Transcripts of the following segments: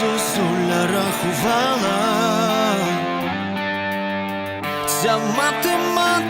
Зозуля рахувала ця математика.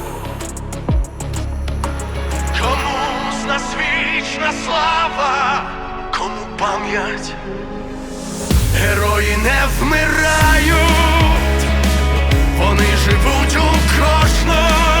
Пам'ять, герої не вмирають, вони живуть у кожному,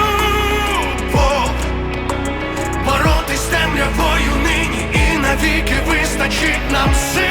not sei.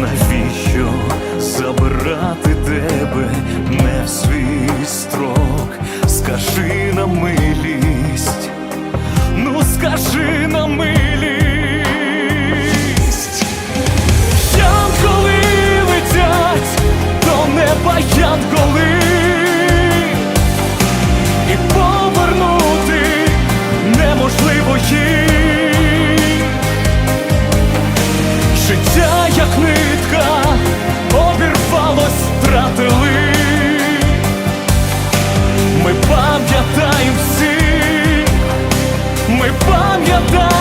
Навіщо забирати тебе не в свій пам'ятаємо всіх